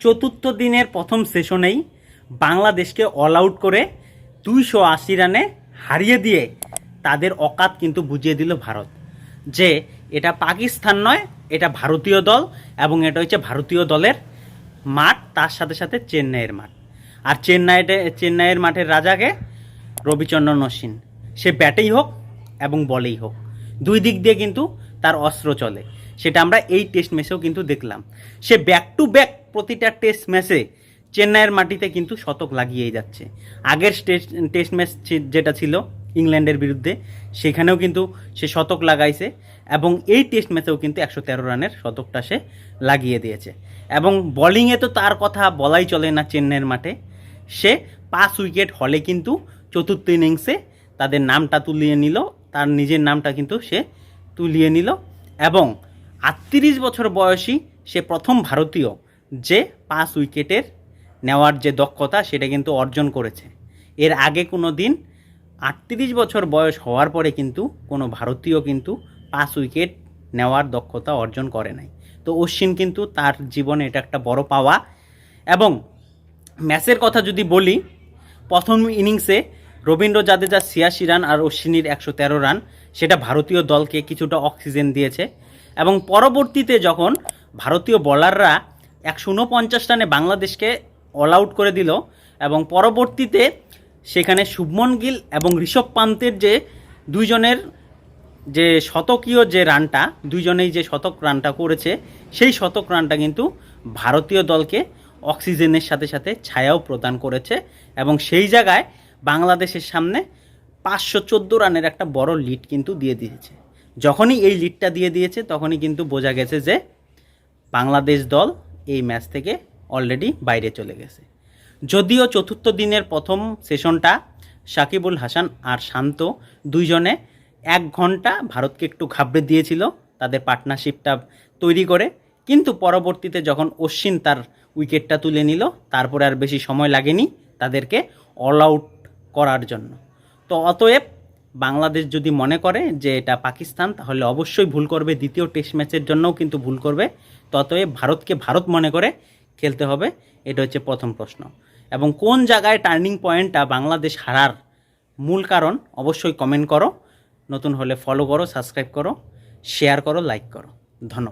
চতুর্থ দিনের প্রথম সেশনেই বাংলাদেশকে অল আউট করে দুইশো আশি রানে হারিয়ে দিয়ে তাদের অকাত কিন্তু বুঝিয়ে দিল ভারত। যে এটা পাকিস্তান নয়, এটা ভারতীয় দল এবং এটা হচ্ছে ভারতীয় দলের মাঠ, তার সাথে সাথে চেন্নাইয়ের মাঠ। আর চেন্নাইতে, চেন্নাইয়ের মাঠের রাজাকে রবিচন্দ্রন অশ্বিন। সে ব্যাটেই হোক এবং বলেই হোক। দুই দিক দিয়ে কিন্তু তার অস্ত্র চলে। সেটা আমরা এই টেস্ট ম্যাচেও কিন্তু দেখলাম। সে ব্যাক টু ব্যাক প্রতিটা টেস্ট ম্যাচে চেন্নাইয়ের মাটিতে কিন্তু শতক লাগিয়েই যাচ্ছে। আগের টেস্ট ম্যাচ যেটা ছিল ইংল্যান্ডের বিরুদ্ধে, সেখানেও কিন্তু সে শতক লাগাইছে এবং এই টেস্ট ম্যাচেও কিন্তু একশো তেরো রানের শতকটা সে লাগিয়ে দিয়েছে। এবং বোলিংয়ে তো তার কথা বলাই চলে না চেন্নাইয়ের মাঠে। সে পাঁচ উইকেট হলে কিন্তু চতুর্থ ইনিংসে তাদের নামটা তুলিয়ে নিল, তার নিজের নামটা কিন্তু সে তুলিয়ে নিল এবং আটত্রিশ বছর বয়সী সে প্রথম ভারতীয় যে পাঁচ উইকেটের নেওয়ার যে দক্ষতা, সেটা কিন্তু অর্জন করেছে। এর আগে কোনো দিন আটত্রিশ বছর বয়স হওয়ার পরে কিন্তু কোনো ভারতীয় কিন্তু পাঁচ উইকেট নেওয়ার দক্ষতা অর্জন করে নাই। তো অশ্বিন কিন্তু তার জীবনে এটা একটা বড় পাওয়া এবং ম্যাচের কথা যদি বলি, প্রথম ইনিংসে রবীন্দ্র জাদেজা ছিয়াশি রান আর অশ্বিনীর একশো তেরো রান, সেটা ভারতীয় দলকে কিছুটা অক্সিজেন দিয়েছে এবং পরবর্তীতে যখন ভারতীয় বোলাররা একশো উনপঞ্চাশ রানে বাংলাদেশকে অল আউট করে দিল এবং পরবর্তীতে সেখানে শুভমন গিল এবং ঋষভ পান্তের যে দুইজনের যে শতকীয় যে রানটা, দুইজনেই যে শতক রানটা করেছে, সেই শতক রানটা কিন্তু ভারতীয় দলকে অক্সিজেনের সাথে সাথে ছায়াও প্রদান করেছে এবং সেই জায়গায় বাংলাদেশের সামনে পাঁচশো চোদ্দ রানের একটা বড় লিড কিন্তু দিয়ে দিয়েছে। যখনই এই লিডটা দিয়ে দিয়েছে, তখনই কিন্তু বোঝা গেছে যে বাংলাদেশ দল এই ম্যাচ থেকে অলরেডি বাইরে চলে গেছে। যদিও চতুর্থ দিনের প্রথম সেশনটা সাকিবুল হাসান আর শান্ত দুইজনে এক ঘণ্টা ভারতকে একটু ঘাবড়ে দিয়েছিল তাদের পার্টনারশিপটা তৈরি করে। কিন্তু পরবর্তীতে যখন অশ্বিন তার উইকেটটা তুলে নিল, তারপরে আর বেশি সময় লাগেনি তাদেরকে অল আউট করার জন্য। তো অতএব বাংলাদেশ যদি মনে করে যে এটা পাকিস্তান, তাহলে অবশ্যই ভুল করবে। দ্বিতীয় টেস্ট ম্যাচের জন্যও কিন্তু ভুল করবে। ততএব ভারতকে ভারত মনে করে খেলতে হবে, এটা হচ্ছে প্রথম প্রশ্ন। এবং কোন জায়গায় টার্নিং পয়েন্টটা বাংলাদেশ হারার মূল কারণ, অবশ্যই কমেন্ট করো। নতুন হলে ফলো করো সাবস্ক্রাইব করো শেয়ার করো লাইক করো। ধন্যবাদ।